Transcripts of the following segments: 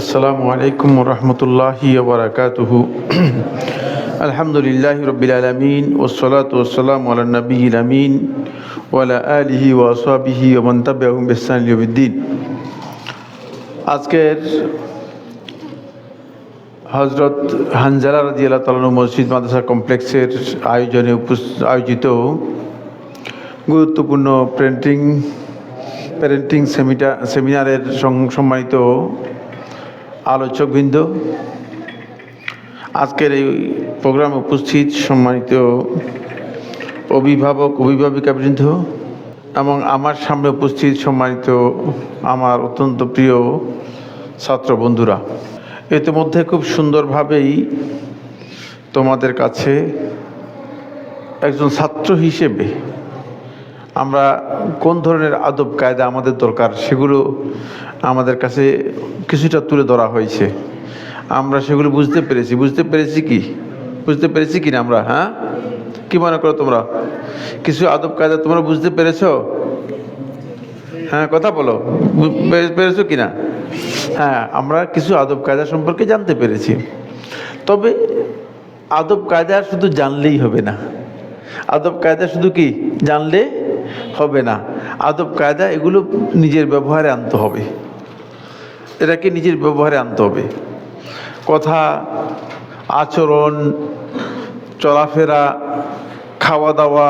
আসসালামু আলাইকুম রহমতুল্লাহি বারাকাতুহু। আলহামদুলিল্লাহ রবিল আলমিন ওসলাত ওসালাম আল নবীল আমিন ওয়ালা আলিহি ওয়াসাবিহি ওমন্তাবিয়াহুম ইসানবিদ্দিন আজকের হজরত হানজালা রাজি আল্লাহ তালন মসজিদ মাদ্রাসা কমপ্লেক্সের আয়োজনে আয়োজিত গুরুত্বপূর্ণ প্রেন্টিং প্যারেন্টিং সেমিটা সেমিনারের সম্মানিত আলোচকবৃন্দ, আজকের এই প্রোগ্রামে উপস্থিত সম্মানিত অভিভাবক, অভিভাবিকাবৃন্দ এবং আমার সামনে উপস্থিত সম্মানিত আমার অত্যন্ত প্রিয় ছাত্র বন্ধুরা। ইতিমধ্যে খুব সুন্দরভাবেই তোমাদের কাছে একজন ছাত্র হিসেবে আমরা কোন ধরনের আদব, কায়দা আমাদের দরকার সেগুলো আমাদের কাছে কিছুটা তুলে ধরা হয়েছে। আমরা সেগুলো বুঝতে পেরেছি। বুঝতে পেরেছি কি? বুঝতে পেরেছি কি না আমরা? হ্যাঁ? কি মনে করো তোমরা? কিছু আদব, কায়দা তোমরা বুঝতে পেরেছ? হ্যাঁ কথা বলো। পেরেছ কি না হ্যাঁ আমরা কিছু আদব, কায়দা সম্পর্কে জানতে পেরেছি। তবে আদব, কায়দা শুধু জানলেই হবে না। আদব, কায়দা শুধু কি? জানলে হবে না। আদব, কায়দা এগুলো নিজের ব্যবহারে আনতে হবে। এটাকে নিজের ব্যবহারে আনতে হবে। কথা, আচরণ, চলাফেরা খাওয়া দাওয়া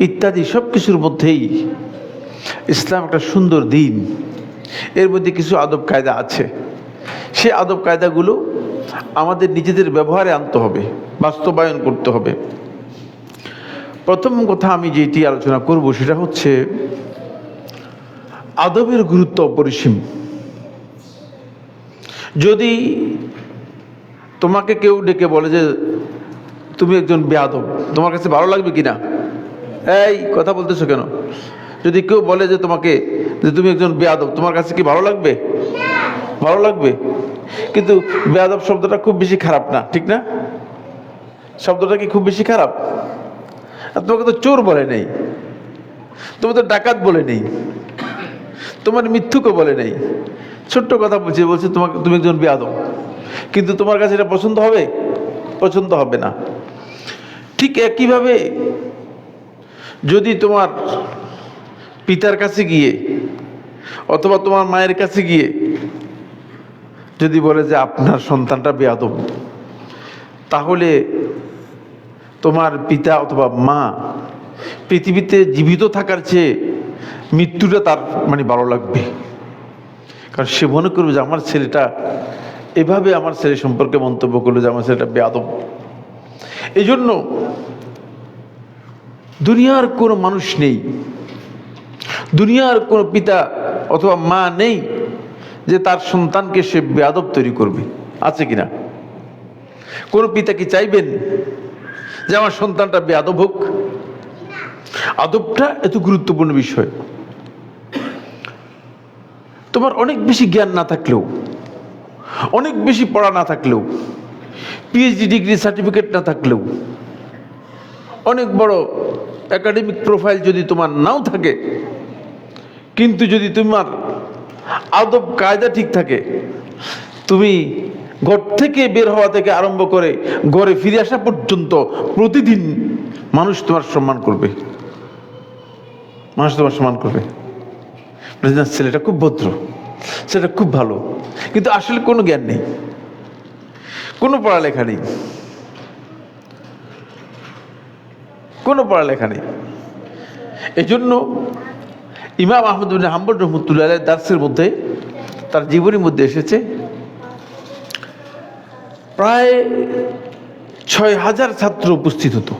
ইত্যাদি সব কিছুর মধ্যেই ইসলাম একটা সুন্দর দিন। এর মধ্যে কিছু আদব, কায়দা আছে। সে আদব, কায়দাগুলো আমাদের নিজেদের ব্যবহারে আনতে হবে, বাস্তবায়ন করতে হবে। প্রথম কথা আমি যেটি আলোচনা করব সেটা হচ্ছে আদবের গুরুত্ব অপরিসীম। যদি তোমাকে কেউ ডেকে বলে যে তুমি একজন বেয়াদব তোমার কাছে ভালো লাগবে কি না এই, কথা বলতেছো কেন? যদি কেউ বলে যে তোমাকে, যে তুমি একজন বেয়াদব তোমার কাছে কি ভালো লাগবে? ভালো লাগবে। কিন্তু বেয়াদব শব্দটা খুব বেশি খারাপ না, ঠিক না? শব্দটা কি খুব বেশি খারাপ? তোমাকে তো চোর বলে নেই। তোমাকে তো ডাকাত বলে নেই। তোমার মিথ্যুকও বলে নেই। ছোট্ট কথা বলছে বলছে, তোমাকে তুমি একজন বেয়াদব। কিন্তু তোমার কাছে এটা পছন্দ হবে? পছন্দ হবে না। ঠিক একইভাবে যদি তোমার পিতার কাছে গিয়ে অথবা তোমার মায়ের কাছে গিয়ে যদি বলে যে আপনার সন্তানটা বেয়াদব, তাহলে তোমার পিতা অথবা মা পৃথিবীতে জীবিত থাকার চেয়ে মৃত্যুটা তার মানে ভালো লাগবে। কারণ সে মনে করবে যে আমার ছেলেটা এভাবে আমার ছেলে সম্পর্কে মন্তব্য করল যে আমার ছেলেটা বেয়াদব এই জন্য দুনিয়ার কোনো মানুষ নেই, দুনিয়ার কোনো পিতা অথবা মা নেই যে তার সন্তানকে সে বেয়াদব তৈরি করবে। আছে কিনা? কোনো পিতা কি চাইবেন যে আমার সন্তানটা বেয়াদব হোক। আদবটা এত গুরুত্বপূর্ণ বিষয়। তোমার অনেক বেশি জ্ঞান না থাকলেও, অনেক বেশি পড়া না থাকলেও পিএইচডি ডিগ্রি সার্টিফিকেট না থাকলেও, অনেক বড় একাডেমিক প্রোফাইল যদি তোমার নাও থাকে, কিন্তু যদি তোমার আদব কায়দা ঠিক থাকে, তুমি ঘর থেকে বের হওয়া থেকে আরম্ভ করে ঘরে ফিরে আসা পর্যন্ত প্রতিদিন মানুষ তোমার সম্মান করবে। মানুষ তোমার সম্মান করবে। ছেলেটা খুব ভদ্র, ছেলেটা খুব ভালো, কিন্তু আসলে কোনো জ্ঞান নেই, কোনো পড়ালেখা নেই, কোনো পড়ালেখা নেই। এই জন্য ইমাম আহমদ বিন হাম্বল রহমতুল্লাহ দার্সের মধ্যে, তার জীবনীর মধ্যে এসেছে প্রায় ছয় হাজার ছাত্র উপস্থিত হতো।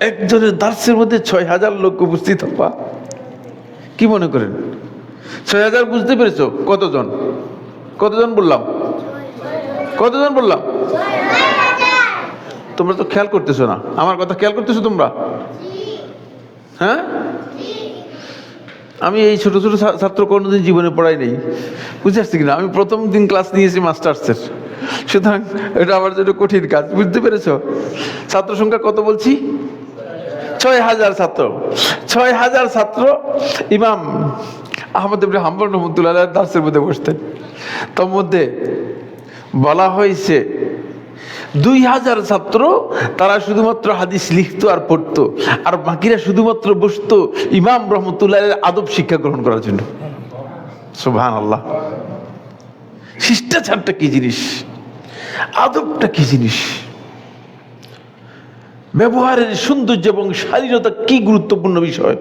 একজনের দার্সের মধ্যে ছয় হাজার লোক উপস্থিত হবা কি মনে করেন? ছয় হাজার বুঝতে পেরেছ? কতজন? কতজন বললাম? কতজন বললাম? তোমরা তো খেয়াল করতেছো না। আমার কথা খেয়াল করতেছো তোমরা? হ্যাঁ? আমি এই ছোট ছোট ছাত্র কোনোদিন জীবনে পড়াই নেই। বুঝতে পারছি কিনা? আমি প্রথম দিন ক্লাস নিয়েছি মাস্টার্সের সুতরাং এটা আমার জন্য কঠিন কাজ। বুঝতে পেরেছ? ছাত্র সংখ্যা কত বলছি? ছয় হাজার ছাত্র। ছয় হাজার ছাত্র ইমাম আহমদ ইবনে হাম্বল রহমতুল্লাহ দাসের মধ্যে বসতেন। তার মধ্যে বলা হয়েছে দুই হাজার ছাত্র, তারা শুধুমাত্র হাদিস লিখতো আর পড়তো। আর বাকিরা শুধুমাত্র বসতো ইমাম রহমতুল্লাহ আদব শিক্ষা গ্রহণ করার জন্য। সুবহান আল্লাহ শিষ্টাচারটা কি জিনিস? আদবটা কি জিনিস? ব্যবহারের সৌন্দর্য এবং শালীনতা কি গুরুত্বপূর্ণ বিষয়?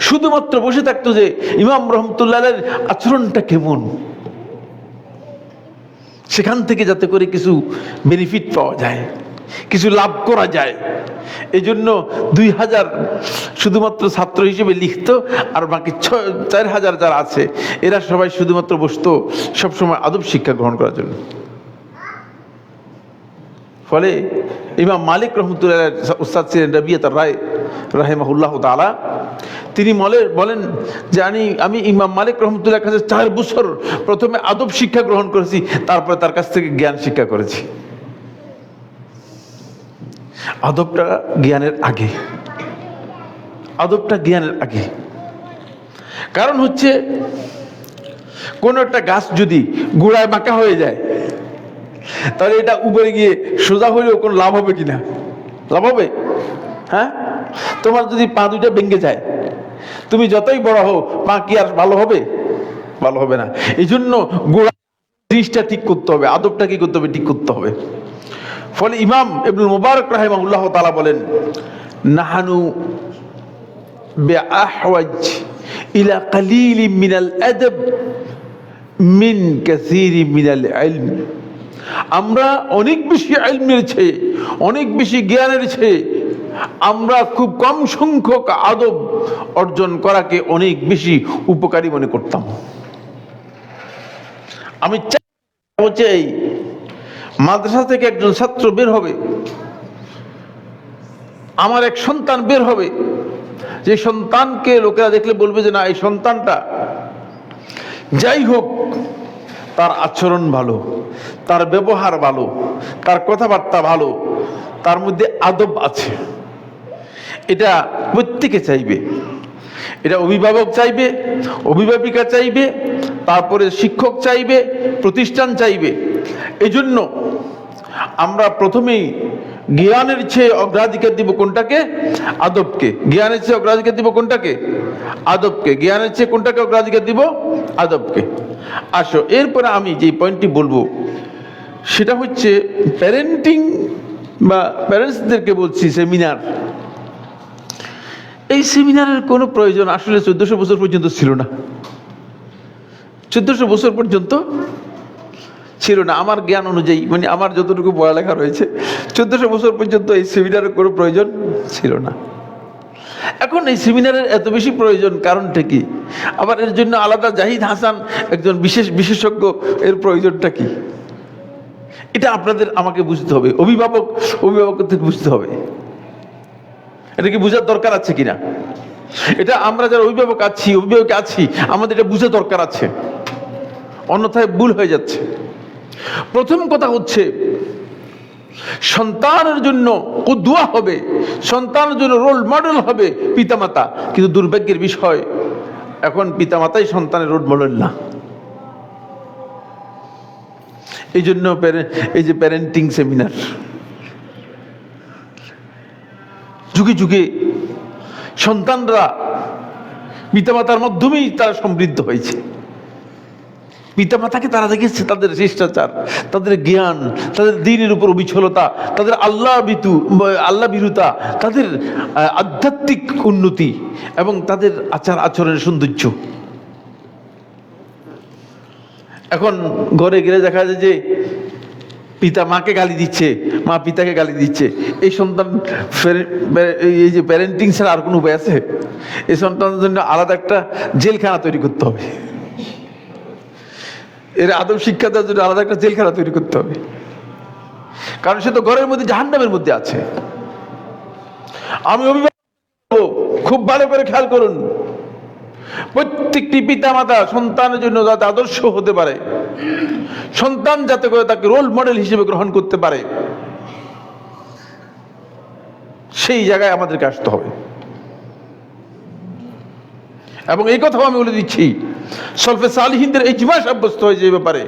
শুধুমাত্র বসে থাকতো যে ইমাম রহমতুল্লাহের আচরণটা কেমন? সেখান থেকে যাতে করে কিছু বেনিফিট পাওয়া যায়, কিছু লাভ করা যায়। এই জন্য দুই হাজার শুধুমাত্র ছাত্র হিসেবে লিখত, আর বাকি ছয়, চার হাজার যারা আছে, এরা সবাই শুধুমাত্র বসতো সবসময় আদব শিক্ষা গ্রহণ করার জন্য। ফলে ইমাম মালিক রহমতুল্লাহ উস্তাদ ছিলেন রবিয়ত রায় রাহেমাহুল্লাহ তালা তিনি মলে বলেন যে আমি আমি ইমাম মালিক রহমতুল্লাহ কাছে চার বছর প্রথমে আদব শিক্ষা গ্রহণ করেছি, তারপরে তার কাছ থেকে জ্ঞান শিক্ষা করেছি। আদবটা জ্ঞানের আগে। আদবটা জ্ঞানের আগে। কারণ হচ্ছে কোন একটা গাছ যদি গোড়ায় বাঁকা হয়ে যায় তাহলে এটা উপরে গিয়ে সোজা হইলেও কোনো লাভ হবে কিনা? লাভ হবে? হ্যাঁ? তোমার যদি পা দুইটা ভেঙে যায়, তুমি যতই বড় হও, পা কি আর ভালো হবে? ভালো হবে না। এই জন্য গোড়া জিনিসটা ঠিক করতে হবে, আদবটা কি করতে হবে? ঠিক করতে হবে। ফলে ইমাম ইবনুল মুবারক রাহিমাহুল্লাহ তাআলা বলেন, নাহানু বিআহওয়াজ ইলা কালিল মিনাল আদব মিন কাসীর মিনাল ইলম। আমরা অনেক বেশি ইলমের চেয়ে, অনেক বেশি জ্ঞানের চেয়ে, আমরা খুব কম সংখ্যক আদব অর্জন করাকে অনেক বেশি উপকারী মনে করতাম। আমি চাই মাদ্রাসা থেকে একজন ছাত্র বের হবে, আমার এক সন্তান বের হবে, যে সন্তানকে লোকেরা দেখলে বলবে যে না, এই সন্তানটা যাই হোক তার আচরণ ভালো, তার ব্যবহার ভালো, তার কথাবার্তা ভালো, তার মধ্যে আদব আছে। এটা প্রত্যেকে চাইবে। এটা অভিভাবক চাইবে, অভিভাবিকা চাইবে, তারপরে শিক্ষক চাইবে, প্রতিষ্ঠান চাইবে। এজন্য আমরা প্রথমেই জ্ঞানের চেয়ে অগ্রাধিকার দিব কোনটাকে আদবকে জ্ঞানের চেয়ে অগ্রাধিকার দিব কোনটাকে আদবকে জ্ঞানের চেয়ে কোনটাকে অগ্রাধিকার দিব আদবকে আসো এরপরে আমি যে পয়েন্টটি বলব সেটা হচ্ছে প্যারেন্টিং বা প্যারেন্টসদেরকে বলছি সেমিনার এই সেমিনারের কোনো প্রয়োজন আসলে চোদ্দশো বছর পর্যন্ত ছিল না। চোদ্দশো বছর পর্যন্ত ছিল না। আমার জ্ঞান অনুযায়ী মানে আমার যতটুকু পড়ালেখা রয়েছে, চোদ্দশো বছর পর্যন্ত এই সেমিনারের কোনো প্রয়োজন ছিল না। এখন এই সেমিনারের এত বেশি প্রয়োজন কারণটা কি? আবার এর জন্য আলাদা জাহিদ হাসান একজন বিশেষ বিশেষজ্ঞ, এর প্রয়োজনটা কি? এটা আপনাদের আমাকে বুঝতে হবে, অভিভাবক, অভিভাবকদের বুঝতে হবে। এটা কি বোঝার দরকার আছে কিনা? এটা আমরা যারা অভিভাবক আছি অভিভাবক আছি, আমাদের এটা বুঝার দরকার আছে। অন্যথায় ভুল হয়ে যাচ্ছে। প্রথম কথা হচ্ছে, সন্তানের জন্য কুদুয়া হবে, সন্তানের জন্য রোল মডেল হবে পিতামাতা। কিন্তু দুর্ভাগ্যের বিষয়, এখন পিতামাতাই সন্তানের রোল মডেল না। এই জন্য এই যে প্যারেন্টিং সেমিনার যুগে যুগে সন্তানরা পিতামাতার মাধ্যমেই তারা সমৃদ্ধ হয়েছে। পিতামাতাকে তারা দেখেছে, তাদের শিষ্টাচার, তাদের জ্ঞান, তাদের দিনের উপর অবিচলতা তাদের আল্লাহ বিতু, আল্লাহ বিরুতা, তাদের আধ্যাত্মিক উন্নতি এবং তাদের আচার আচরণের সৌন্দর্য। এখন ঘরে গেলে দেখা যায় যে পিতা মাকে গালি দিচ্ছে, মা পিতাকে গালি দিচ্ছে। এই সন্তান এই যে প্যারেন্টিং ছাড়া আর কোনো উপায় আছে? এই সন্তানের জন্য আলাদা একটা জেলখানা তৈরি করতে হবে। এর আদব শিক্ষা দেওয়ার জন্য আলাদা একটা জেলখানা তৈরি করতে হবে। কারণ সে তো ঘরের মধ্যে, জাহান্নামের মধ্যে আছে। আমি অভিভাবক, খুব ভালো করে খেয়াল করুন। প্রত্যেকটি পিতা মাতা সন্তানের জন্য যাতে আদর্শ হতে পারে, সন্তান যাতে করে তাকে রোল মডেল হিসেবে গ্রহণ করতে পারে, সেই জায়গায় আমাদেরকে আসতে হবে। এবং এই কথাও আমি বলে দিচ্ছি। সলফে সালিহিনদের এই জিমা সাব্যস্ত হয়েছে এই ব্যাপারে।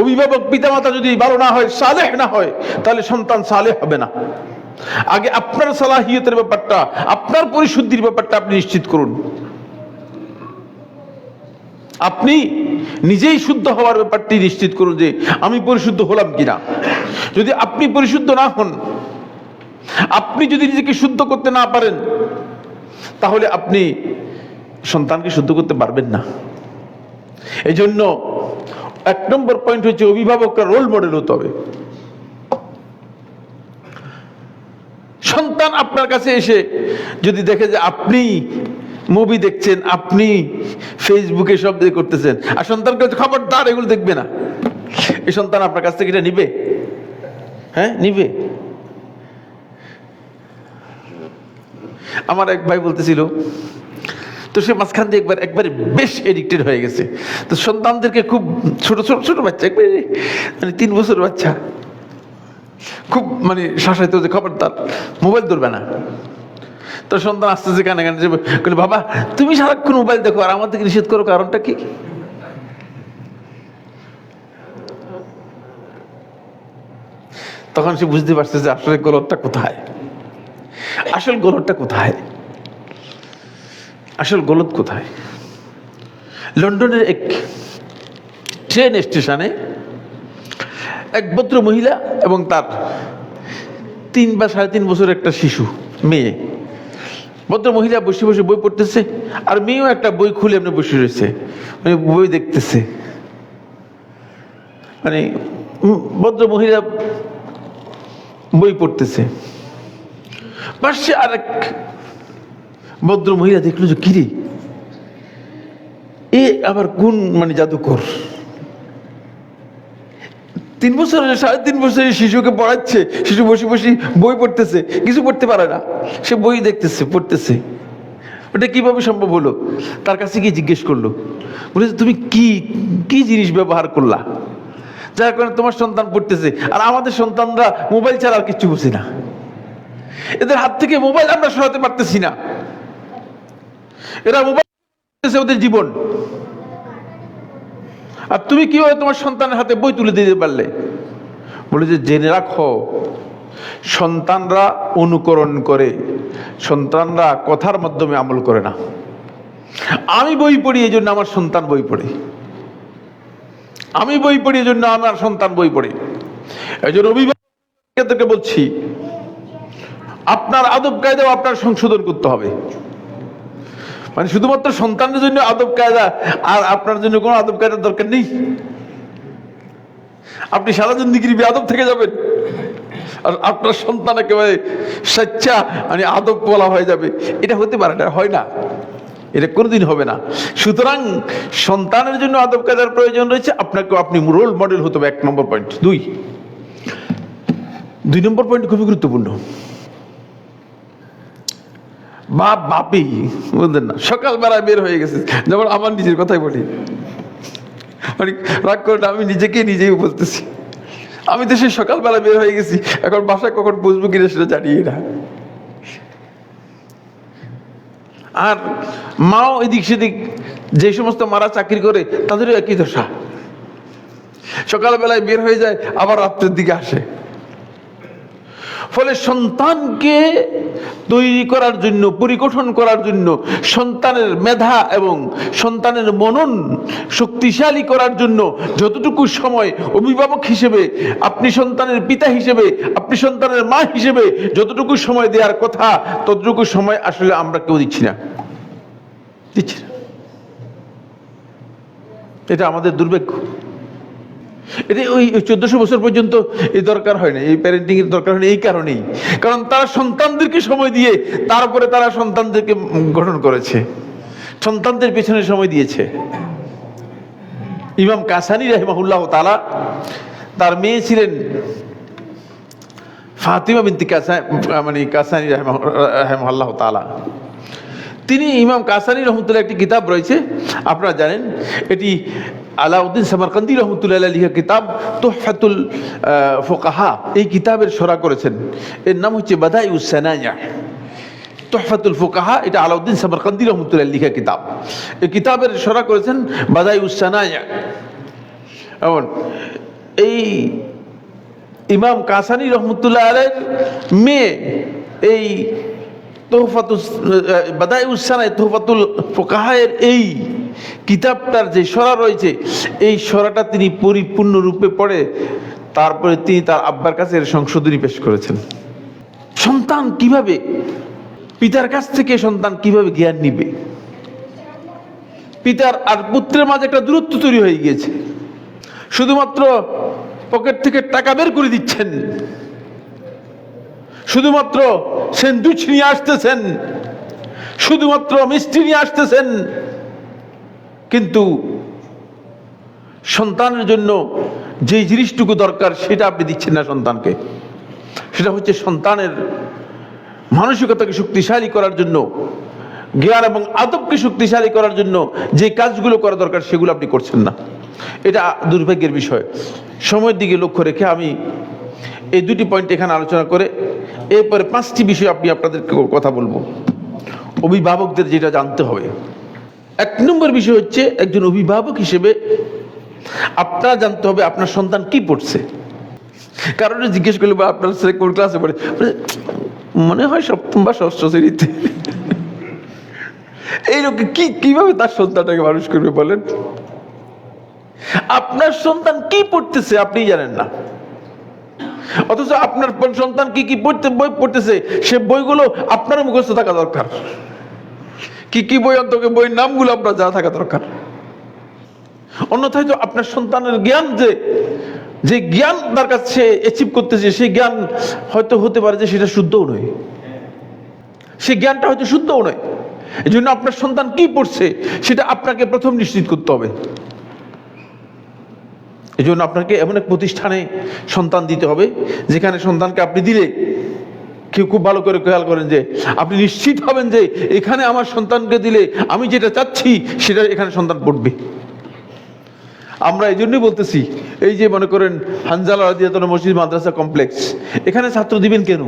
অভিভাবক পিতামাতা যদি ভালো না হয়, সালেহ না হয়, তাহলে সন্তান সালেহ হবে না। আগে আপনার সালাহিয়তের ব্যাপারটা, আপনার পরিশুদ্ধির ব্যাপারটা আপনি নিশ্চিত করুন। আপনি নিজেই শুদ্ধ হওয়ার ব্যাপারটি নিশ্চিত করুন যে আমি পরিশুদ্ধ হলাম কিনা। যদি আপনি পরিশুদ্ধ না হন, আপনি যদি নিজেকে শুদ্ধ করতে না পারেন, তাহলে আপনি সন্তানকে শুদ্ধ করতে পারবেন না। এই জন্য এক নম্বর পয়েন্ট হচ্ছে অভিভাবকরা রোল মডেল হতে হবে। সন্তান আপনার কাছে এসে যদি দেখে যে আপনি মুভি দেখছেন, আপনি ফেসবুকে সব করতেছেন, আর সন্তানকে খবরদার, এগুলো দেখবে না। এই সন্তান আপনার কাছ থেকে এটা নিবে? হ্যাঁ নিবে? আমার এক ভাই বলতেছিল তো সে মাঝখান দিয়ে একবার, একবারে বেশ এডিক্টেড হয়ে গেছে। তো সন্তানদেরকে খুব ছোট ছোট ছোট বাচ্চা, একবারে মানে তিন বছর বাচ্চা। খুব মানে শাসাইতে যে খবরদার, মোবাইল ধরবে না। তো সন্তান আস্তে আস্তে কানে কানে বলে, বাবা, তুমি সারাক্ষণ মোবাইল দেখো, আর আমাদেরকে নিষেধ করো কারণটা কি? তখন সে বুঝতে পারছে যে আসলে গলতটা কোথায়? আসল গলতটা কোথায়? আসল গলত কোথায়? লন্ডনের এক ট্রেন স্টেশনে এক ভদ্র মহিলা এবং তার তিন বা সাড়ে তিন বছর একটা শিশু, মেয়ে। ভদ্র মহিলা বসে বসে বই পড়তেছে আর মেয়েও একটা বই খুলে এমনি বসে রয়েছে। মানে বই দেখতেছে। মানে ভদ্র মহিলা বই পড়তেছে। পাশে আরেক ভদ্র মহিলা দেখল যে, কিরে? এ আবার কোন মানে জাদুকর? তিন বছর সাড়ে তিন বছরের শিশুকে পড়াচ্ছে। শিশু বসে বসে বই পড়তেছে, কিছু পড়তে পারে না। সে বই দেখতেছে, পড়তেছে। ওটা কীভাবে সম্ভব হলো? তার কাছে গিয়ে জিজ্ঞেস করল, বলেছে, তুমি কি কি জিনিস ব্যবহার করলা? যার কারণে তোমার সন্তান পড়তেছে, আর আমাদের সন্তানরা মোবাইল ছাড়া আর কিচ্ছু বুঝে না। এদের হাত থেকে মোবাইল আমরা সরাতে পারতেছি না। এরা মোবাইল ওদের জীবন। আর তুমি কীভাবে তোমার সন্তানের হাতে বই তুলে দিতে পারলে? বলে যে, জেনে রাখো, সন্তানরা অনুকরণ করে, সন্তানরা কথার মাধ্যমে আমল করে না। আমি বই পড়ি এই জন্য আমার সন্তান বই পড়ে। আমি বই পড়ি এই জন্য আমার সন্তান বই পড়ে। এই জন্য অভিভাবকদেরকে বলছি, আপনার আদব কায়দাও আপনার সংশোধন করতে হবে। মানে শুধুমাত্র সন্তানের জন্য আদব কায়দা আর আপনার জন্য কোনো আদব কায়দার দরকার নেই। আপনি সারা জিন্দিগির আদব থেকে যাবেন। আর আপনার সন্তান একেবারে স্বেচ্ছা মানে আদব বলা হয়ে যাবে। এটা হতে পারে না, হয় না। এটা কোনোদিন হবে না। সুতরাং সন্তানের জন্য আদব কায়দার প্রয়োজন রয়েছে। আপনাকে আপনি রোল মডেল হতে হবে, এক নম্বর পয়েন্ট দুই। দুই নম্বর পয়েন্ট খুবই গুরুত্বপূর্ণ। বাপ, বাপি, বুঝলেন না? সকালবেলায় বের হয়ে গেছে। যেমন আমার নিজের কথাই বলি। মানে রাগ করে আমি নিজেকে নিজেই বলতেছি। আমি তো সেই সকালবেলা বের হয়ে গেছি। এখন বাসায় কখন বুঝব কিনা সেটা জানিয়ে না। আর মাও এদিক সেদিক যে সমস্ত মারা চাকরি করে, তাদেরও একই দশা। সকালবেলায় বের হয়ে যায়, আবার রাত্রের দিকে আসে। ফলে সন্তানকে তৈরি করার জন্য, পরিগঠন করার জন্য, সন্তানের মেধা এবং সন্তানের মনন শক্তিশালী করার জন্য যতটুকু সময় অভিভাবক হিসেবে, আপনি সন্তানের পিতা হিসেবে, আপনি সন্তানের মা হিসেবে যতটুকু সময় দেওয়ার কথা, ততটুকু সময় আসলে আমরা কেউ দিচ্ছি না। দিচ্ছি না। এটা আমাদের দুর্ভাগ্য এটা ওই চোদ্দশো বছর পর্যন্ত এই দরকার হয় না এই প্যারেন্টিং এর দরকার হয় না এই কারণেই। কারণ তারা সন্তানদেরকে সময় দিয়ে, তারপরে তারা সন্তানদেরকে গঠন করেছে। সন্তানদের পেছনে সময় দিয়েছে। ইমাম কাসানি রহমাহুল্লাহ তালা তার মেয়ে ছিলেন ফাতিমা বিনতি কাসা মানে কাসানি রহমাল্লাহ তালা তিনি ইমাম কাসানি রহমতুল্লাহ একটি কিতাব রয়েছে, আপনারা জানেন, এটি আলাউদ্দিন সামারকান্দি রহমতুল্লাহ লিখা কিতাব, তোহফাতুল ফোকাহা, এই কিতাবের সরা করেছেন। এর নাম হচ্ছে বাদাই উসানায়া তোহফাতুল ফোকাহা, এটা আলাউদ্দিন সাবরকান্দি রহমতুল্লাহ লিখা কিতাব। এই কিতাবের সরা করেছেন বাদাই উসানায়া এমন, এই ইমাম কাসানি রহমতুল্লাহ আলের মেয়ে, এই তোহফাতুল বাদাই উসানায় তোহফাতুল ফোকাহায়ের এই কিতাবটার যে সরা রয়েছে, এই সরাটা তিনি পরিপূর্ণরূপে পড়ে, তারপরে তিনি তার আব্বার কাছে এর সংশোধনী পেশ করেছেন। সন্তান কীভাবে? পিতার কাছ থেকে সন্তান কীভাবে জ্ঞান নিবে? পিতার আর পুত্রের মাঝে একটা দূরত্ব তৈরি হয়ে গিয়েছে। শুধুমাত্র পকেট থেকে টাকা বের করে দিচ্ছেন। শুধুমাত্র সেন্দুচ নিয়ে আসতেছেন। শুধুমাত্র মিষ্টি নিয়ে আসতেছেন। কিন্তু সন্তানের জন্য যে জিনিসটুকু দরকার, সেটা আপনি দিচ্ছেন না সন্তানকে। সেটা হচ্ছে সন্তানের মানসিকতাকে শক্তিশালী করার জন্য, জ্ঞান এবং আদবকে শক্তিশালী করার জন্য যে কাজগুলো করা দরকার, সেগুলো আপনি করছেন না। এটা দুর্ভাগ্যের বিষয়। সময়ের দিকে লক্ষ্য রেখে আমি এই দুটি পয়েন্ট এখানে আলোচনা করে এরপরে পাঁচটি বিষয় আপনি আপনাদেরকে কথা বলব। অভিভাবকদের যেটা জানতে হবে। এক নম্বর বিষয় হচ্ছে একজন অভিভাবক হিসেবে আপনার জানতে হবে আপনার সন্তান কি পড়ছে। কারণ জিজ্ঞেস করলে বা আপনার ছেলে কোন ক্লাসে পড়ে? মনে হয় সপ্তম বা ষষ্ঠ শ্রেণীতে। এইরকম কি, কীভাবে তার সন্তানটাকে মানুষ করবে বলেন? আপনার সন্তান কি পড়তেছে আপনি জানেন না। অথচ আপনার সন্তান কি কি পড়তে বই পড়তেছে, সে বইগুলো আপনার মুখস্থ থাকা দরকার। কি কি বই অন্তকে বইয়ের নামগুলো আপনার জানা থাকা দরকার। অন্যথায় তো আপনার সন্তানের জ্ঞান যে যে জ্ঞান তার কাছে অ্যাচিভ করতেছে, সেই জ্ঞান হয়তো হতে পারে যে সেটা শুদ্ধও নয়। সেই জ্ঞানটা হয়তো শুদ্ধও নয়। এই জন্য আপনার সন্তান কি পড়ছে, সেটা আপনাকে প্রথম নিশ্চিত করতে হবে। এই জন্য আপনাকে এমন এক প্রতিষ্ঠানে সন্তান দিতে হবে, যেখানে সন্তানকে আপনি দিলে কেউ খুব ভালো করে খেয়াল করেন যে আপনি নিশ্চিত হবেন যে এখানে আমার সন্তানকে দিলে আমি যেটা চাচ্ছি সেটা এখানে সন্তান পড়বে। আমরা এই জন্যই বলতেছি, এই যে মনে করেন হানজালা রাদিয়াতন মসজিদ মাদ্রাসা কমপ্লেক্স, এখানে ছাত্র দিবেন কেন?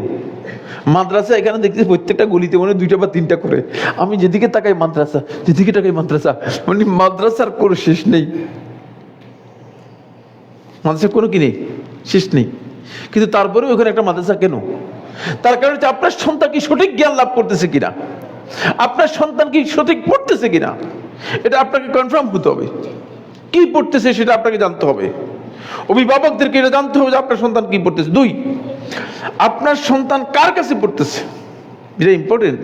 মাদ্রাসা এখানে দেখতে প্রত্যেকটা গলিতে মনে দুইটা বা তিনটা করে। আমি যেদিকে তাকাই মাদ্রাসা, যেদিকে তাকাই মাদ্রাসা মানে মাদ্রাসার কোনো শেষ নেই। মাদ্রাসা কোনো কি নেই? শেষ নেই। কিন্তু তারপরেও ওখানে একটা মাদ্রাসা কেন? তার কারণ হচ্ছে আপনার সন্তান কি সঠিক জ্ঞান লাভ করতেছে কিনা? আপনার সন্তান কি সঠিক পড়তেছে কিনা? এটা আপনাকে কনফার্ম হতে হবে। কি পড়তেছে সেটা আপনাকে জানতে হবে। অভিভাবকদেরকে এটা জানতে হবে যে আপনার সন্তান কি পড়তেছে। দুই, আপনার সন্তান কার কাছে পড়তেছে? এটা ইম্পর্টেন্ট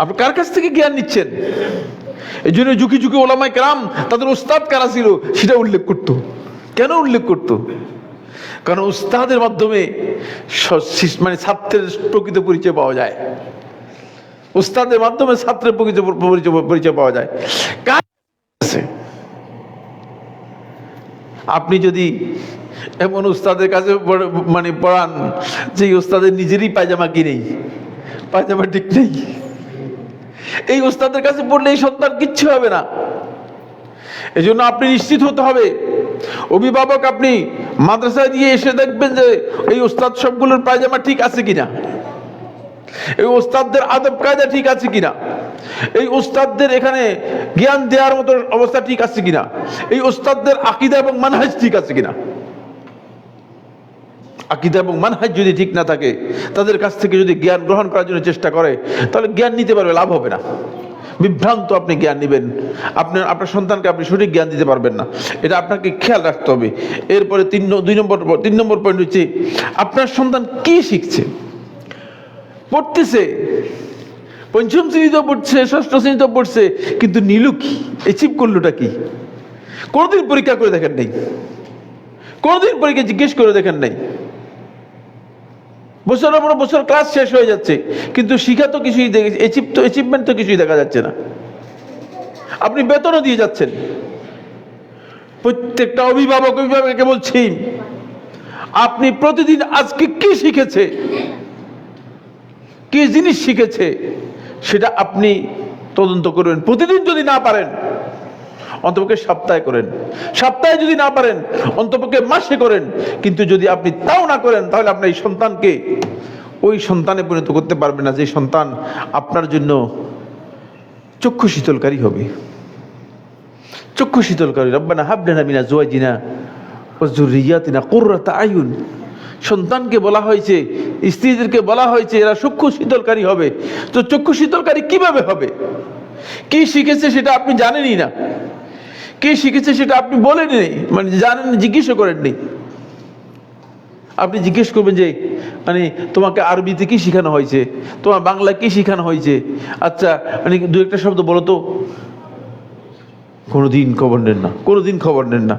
আপনি কার কাছ থেকে জ্ঞান নিচ্ছেন? এই জন্য যুগে যুগে ওলামাই কালাম তাদের উস্তাদ কারা ছিল সেটা উল্লেখ করতো। কেন উল্লেখ করতো? কারণ উস্তাদের মাধ্যমে মানে ছাত্রের প্রকৃত পরিচয় পাওয়া যায়। উস্তাদের মাধ্যমে ছাত্রের প্রকৃত পরিচয় পাওয়া যায়। আপনি যদি এমন উস্তাদের কাছে মানে পড়ান যে উস্তাদের নিজেরই পায়জামা কিনেই পায়জামা ঠিক নেই। এই উস্তাদের কাছে পড়লে এই সন্তান কিচ্ছু হবে না। এই জন্য আপনি নিশ্চিত হতে হবে। অভিভাবক, আপনি মাদ্রাসায় দিয়ে এসে দেখবেন যে এই উস্তাদ সবগুলোর পায়জামা ঠিক আছে কিনা। এই ওস্তাদদের আদব কায়দা ঠিক আছে কিনা। এই ওস্তাদদের এখানে জ্ঞান দেওয়ার মতো অবস্থা ঠিক আছে কিনা। এই ওস্তাদদের আকিদা এবং মানহাজ ঠিক আছে কিনা। আকিদা এবং মানহাজ যদি ঠিক না থাকে, তাদের কাছ থেকে যদি জ্ঞান গ্রহণ করার জন্য চেষ্টা করে, তাহলে জ্ঞান নিতে পারবে, লাভ হবে না। বিভ্রান্ত আপনি জ্ঞান নেবেন। আপনার আপনার সন্তানকে আপনি সঠিক জ্ঞান দিতে পারবেন না। এটা আপনাকে খেয়াল রাখতে হবে। এরপরে তিন দুই নম্বর, তিন নম্বর পয়েন্ট হচ্ছে, আপনার সন্তান কি শিখছে? পড়তেছে, পঞ্চম শ্রেণীতেও পড়ছে, ষষ্ঠ শ্রেণীতেও পড়ছে, কিন্তু নিলু কি? অ্যাচিভ করলোটা কি? কোনোদিন পরীক্ষা করে দেখেন নাই। কোনোদিন পরীক্ষা জিজ্ঞেস করে দেখেন নাই। বছরের পর বছর ক্লাস শেষ হয়ে যাচ্ছে। কিন্তু শিখা তো কিছুই তো অ্যাচিভমেন্ট তো কিছুই দেখা যাচ্ছে না। আপনি বেতনও দিয়ে যাচ্ছেন। প্রত্যেকটা অভিভাবক, অভিভাবককে বলছি, আপনি প্রতিদিন আজকে কি শিখেছে? কি জিনিস শিখেছে? সেটা আপনি তদন্ত করবেন। প্রতিদিন যদি না পারেন অন্তপক্ষে সপ্তাহে করেন। সপ্তাহে যদি না পারেন, অন্তপক্ষে মাসে করেন। কিন্তু যদি আপনি তাও না করেন, তাহলে আপনার এই সন্তানকে ওই সন্তানে পরিণত করতে পারবেন না। যে সন্তান আপনার জন্য চক্ষু শীতলকারী হবে। চক্ষু শীতলকারী। রব্বানা হাবলানা মিনা জুয়াজিনা ও জুরিয়াতিনা কুররাতা আয়ুন। সন্তানকে বলা হয়েছে, স্ত্রীদেরকে বলা হয়েছে, এরা চক্ষু শীতলকারী হবে। তো চক্ষু শীতলকারী কীভাবে হবে? কি শিখেছে সেটা আপনি জানেনই না। কে শিখেছে সেটা আপনি বলেননি। মানে জানেন জিজ্ঞেসও করেননি। আপনি জিজ্ঞেস করবেন যে মানে তোমাকে আরবিতে কি শেখানো হয়েছে? তোমার বাংলা কি শেখানো হয়েছে? আচ্ছা মানে দু একটা শব্দ বলো তো। কোনোদিন খবর নেন না, কোনোদিন খবর নেন না।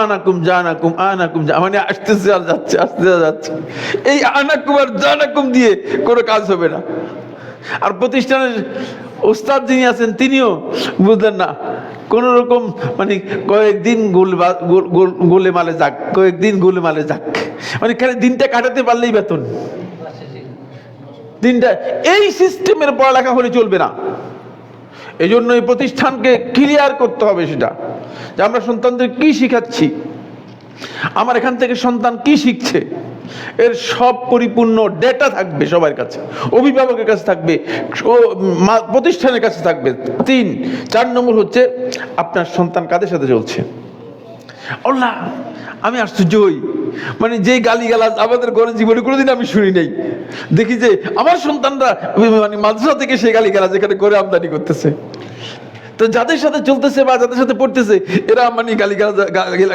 আনাকুম জানাকুম, আনাকুম মানে আসতেছে আর যাচ্ছে আসতে যাচ্ছে। এই আনাকুম আর জানাকুম দিয়ে কোনো কাজ হবে না। আর প্রতিষ্ঠানের ওস্তাদ যিনি আছেন, তিনিও বুঝলেন না কোন রকম মানে কয়েকদিন গোল মালে যাক, কয়েকদিন গোলে মালে যাক। মানে খালি দিনটা কাটাতে পারলেই বেতন। দিনটা এই সিস্টেমের পড়ালেখা হলে চলবে না। এই জন্য এই প্রতিষ্ঠানকে ক্লিয়ার করতে হবে সেটা, যে আমরা সন্তানদের কি শিখাচ্ছি? আমার এখান থেকে সন্তান কি শিখছে? এর সব পরিপূর্ণ ডেটা থাকবে সবার কাছে, অভিভাবকের কাছে থাকবে প্রতিষ্ঠানের কাছে থাকবে। তিন, চার নম্বর হচ্ছে আপনার সন্তান কাদের সাথে চলছে? আল্লাহ, আমি আশ্চর্য হই। মানে যে গালি গালাজ আমাদের ঘরে জীবনে কোনোদিন আমি শুনি নাই। দেখি যে আমার সন্তানরা মানে মাদ্রাসা থেকে সেই গালি গালাজ এখানে করে আমদানি করতেছে। তো যাদের সাথে চলতেছে বা যাদের সাথে পড়তেছে, এরা মানে গালি গালাজ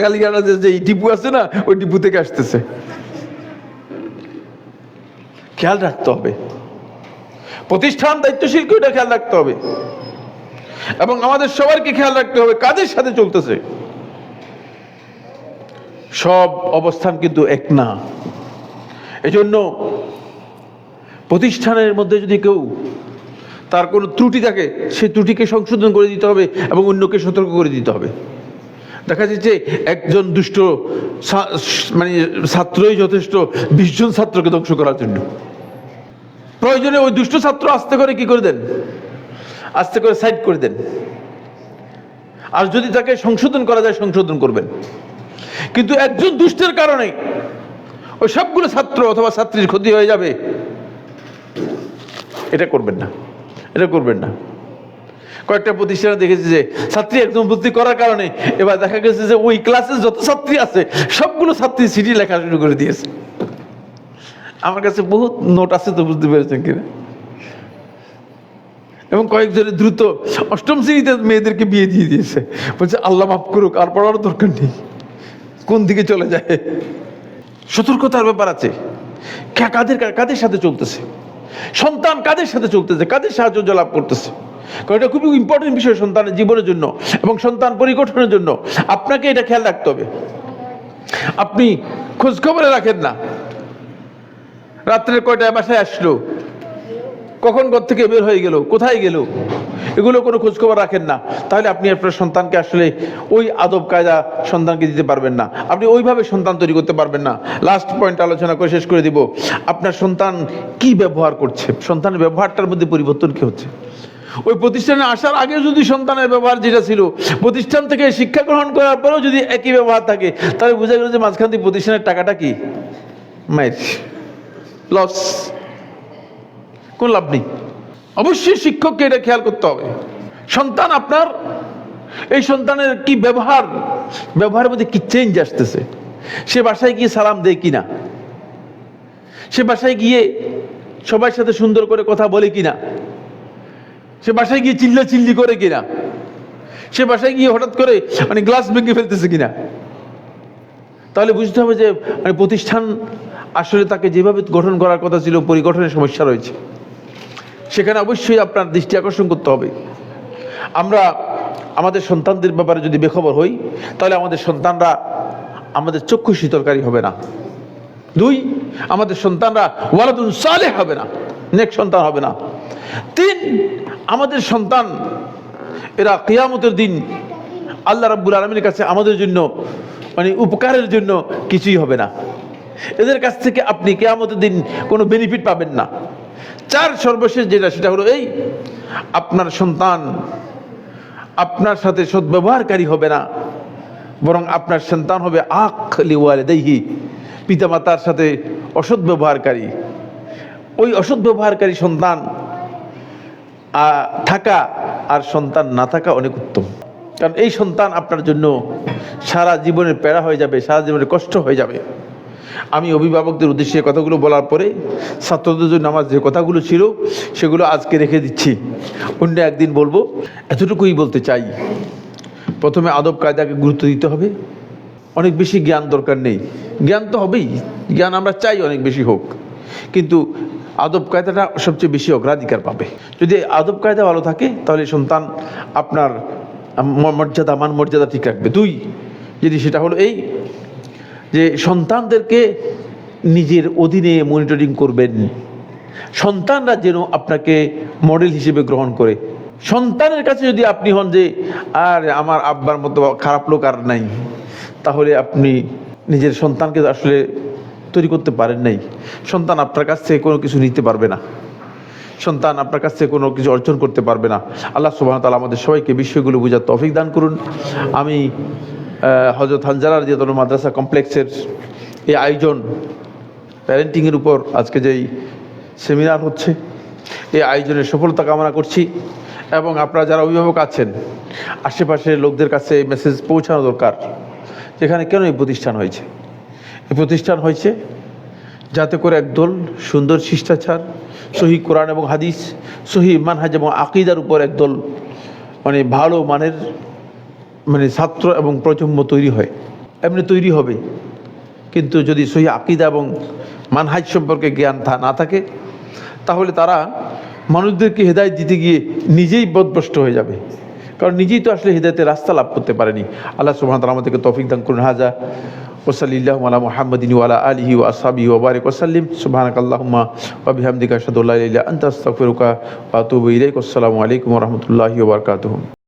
গালি গালাজের যে টিপু আছে না, ওই টিপু থেকে আসতেছে। খেয়াল রাখতে হবে। প্রতিষ্ঠান দায়িত্বশীলকে ওটা খেয়াল রাখতে হবে। এবং আমাদের সবাইকে খেয়াল রাখতে হবে কাদের সাথে চলতেছে। সব অবস্থান কিন্তু এক না। এজন্য প্রতিষ্ঠানের মধ্যে যদি কেউ তার কোনো ত্রুটি থাকে সেই ত্রুটিকে সংশোধন করে দিতে হবে এবং অন্যকে সতর্ক করে দিতে হবে। দেখা যাচ্ছে একজন দুষ্ট মানে ছাত্রই যথেষ্ট বিশজন ছাত্রকে ধ্বংস করার জন্য। প্রয়োজনে ওই দুষ্ট ছাত্র আস্তে করে কি করে দেন? আস্তে করে সাইড করে দেন। আর যদি তাকে সংশোধন করা যায়, সংশোধন করবেন। কিন্তু একজন দুষ্টের কারণে ওই সবগুলো ছাত্র অথবা ছাত্রীর ক্ষতি হয়ে যাবে। এটা করবেন না। এটা করবেন না। কয়েকটা প্রতিষ্ঠানে দেখেছি যে ছাত্রী একদম বুদ্ধি করার কারণে এবার দেখা গেছে যে ওই ক্লাসে যত ছাত্রী আছে, সবগুলো ছাত্রী সিটি লেখা শুরু করে দিয়েছে। আমার কাছে বহুত নোট আছে তো বুঝতে পেরেছেন কিনা? এবং কয়েকজনের দ্রুত অষ্টম শ্রেণীতে মেয়েদেরকে বিয়ে দিয়ে দিয়েছে। বলছে, আল্লাহ মাফ করুক, আর পড়ার দরকার নেই। কোন দিকে চলে যায়? সতর্কতার ব্যাপার আছে। কাদের কাদের সাথে চলতেছে? সন্তান কাদের সাথে চলতেছে? কাদের সাহায্য লাভ করতেছে? এটা খুবই ইম্পর্টেন্ট বিষয় সন্তানের জীবনের জন্য এবং সন্তান পরিগঠনের জন্য। আপনাকে এটা খেয়াল রাখতে হবে। আপনি খোঁজ খবরে রাখেন না। রাত্রের কয়টায় বাসায় আসলো? কখন ঘর থেকে বের হয়ে গেল? কোথায় গেল? এগুলো কোনো খোঁজখবর রাখেন না। তাহলে আপনি আপনার সন্তানকে আসলে ওই আদব কায়দা সন্তানকে দিতে পারবেন না। আপনি ওইভাবে সন্তান তৈরি করতে পারবেন না। লাস্ট পয়েন্ট আলোচনা করে শেষ করে দিব। আপনার সন্তান কি ব্যবহার করছে? সন্তানের ব্যবহারটার মধ্যে পরিবর্তন কি হচ্ছে? ওই প্রতিষ্ঠানে আসার আগে যদি সন্তানের ব্যবহার যেটা ছিল, প্রতিষ্ঠান থেকে শিক্ষা গ্রহণ করার পরেও যদি একই ব্যবহার থাকে, তাহলে বোঝা গেল যে মাঝখান দিয়ে প্রতিষ্ঠানের টাকাটা কি? মায়ের লস কোন লাভ নেই। অবশ্যই শিক্ষককে এটা খেয়াল করতে হবে। সন্তান আপনার, এই সন্তানের কি ব্যবহার, ব্যবহারের মধ্যে কি চেঞ্জ আসতেছে? সে বাসায় গিয়ে সালাম দেয় কিনা? সে বাসায় গিয়ে সবার সাথে সুন্দর করে কথা বলে কিনা? সে বাসায় গিয়ে চিল্লা চিল্লি করে কিনা? সে বাসায় গিয়ে হঠাৎ করে মানে গ্লাস ভেঙে ফেলতেছে কিনা? তাহলে বুঝতে হবে যে মানে প্রতিষ্ঠান আসলে তাকে যেভাবে গঠন করার কথা ছিল, পরিগঠনের সমস্যা রয়েছে। সেখানে অবশ্যই আপনার দৃষ্টি আকর্ষণ করতে হবে। আমরা আমাদের সন্তানদের ব্যাপারে যদি বেখবর হই, তাহলে আমাদের সন্তানরা আমাদের চক্ষু শীতলকারী হবে না। দুই, আমাদের সন্তানরা ওয়ালাদুন সালে হবে না, নেক সন্তান হবে না। তিন, আমাদের সন্তান, এরা কিয়ামতের দিন আল্লাহ রাব্বুল আলমীর কাছে আমাদের জন্য মানে উপকারের জন্য কিছুই হবে না। এদের কাছ থেকে আপনি কেয়ামতের দিন কোনো বেনিফিট পাবেন না। চার সর্বশেষ যেটা, সেটা হলো এই, আপনার সন্তান আপনার সাথে সদ্ব্যবহারকারী হবে না, বরং আপনার সন্তান হবে আখ লিওয়ালে দেহি পিতামাতার সাথে অসৎ ব্যবহারকারী ওই অসৎ ব্যবহারকারী সন্তান থাকা আর সন্তান না থাকা অনেক উত্তম। কারণ এই সন্তান আপনার জন্য সারা জীবনের প্যারা হয়ে যাবে, সারা জীবনের কষ্ট হয়ে যাবে। আমি অভিভাবকদের উদ্দেশ্যে কথাগুলো বলার পরে ছাত্রদের জন্য আমার যে কথাগুলো ছিল, সেগুলো আজকে রেখে দিচ্ছি। অন্য একদিন বলব, এতটুকুই বলতে চাই। প্রথমে আদব কায়দাকে গুরুত্ব দিতে হবে। অনেক বেশি জ্ঞান দরকার নেই। জ্ঞান তো হবেই। জ্ঞান আমরা চাই অনেক বেশি হোক। কিন্তু আদব কায়দাটা সবচেয়ে বেশি অগ্রাধিকার পাবে। যদি আদব কায়দা ভালো থাকে, তাহলে সন্তান আপনার মর্যাদা, মান মর্যাদা ঠিক রাখবে। দুই, যদি সেটা হলো এই যে সন্তানদেরকে নিজের অধীনে মনিটরিং করবেন। সন্তানরা যেন আপনাকে মডেল হিসেবে গ্রহণ করে। সন্তানের কাছে যদি আপনি হন যে, আর, আমার আব্বার মতো খারাপ লোক আর নাই। তাহলে আপনি নিজের সন্তানকে আসলে তৈরি করতে পারেন নাই। সন্তান আপনার কাছ থেকে কোনো কিছু নিতে পারবে না। সন্তান আপনার কাছ থেকে কোনো কিছু অর্জন করতে পারবে না। আল্লাহ সুবাহ তালা আমাদের সবাইকে বিষয়গুলো বোঝার তফিক দান করুন। আমি হজরত হানজালার যে মাদ্রাসা কমপ্লেক্সের এই আয়োজন প্যারেন্টিংয়ের উপর আজকে যেই সেমিনার হচ্ছে, এই আয়োজনের সফলতা কামনা করছি এবং আপনারা যারা অভিভাবক আছেন, আশেপাশের লোকদের কাছে এই মেসেজ পৌঁছানো দরকার, যেখানে কেন এই প্রতিষ্ঠান হয়েছে? এই প্রতিষ্ঠান হয়েছে যাতে করে একদল সুন্দর শিষ্টাচার, সহি কোরআন এবং হাদিস, সহি মানহাজ এবং আকিদার উপর একদল মানে ভালো মানের মানে ছাত্র এবং প্রজন্ম তৈরি হয়। এমনি তৈরি হবে। কিন্তু যদি সহি আকিদা এবং মানহাজ সম্পর্কে জ্ঞান না থাকে, তাহলে তারা মানুষদেরকে হেদায়ত দিতে গিয়ে নিজেই বদভ্রষ্ট হয়ে যাবে। কারণ নিজেই তো আসলে হৃদয়তে রাস্তা লাভ করতে পারেনি। আল্লাহ সুবহান তাআলা আমাদেরকে তৌফিক দান করুন। হাজা ওসাল্লাহ আলা মুহাম্মদিন ওয়ালা আলিহি ওয়া আসহাবিহি ওয়া বারিক ওয়াসাল্লিম সুবহানাক আল্লাহুম্মা ওয়া বিহামদিকা আশহাদু আল্লা ইলাহা ইল্লা আনতা, আস্তাগফিরুকা ওয়া আতুবু ইলাইক। আসসালামু আলাইকুম রাহমাতুল্লাহি ওয়া বারাকাতুহু।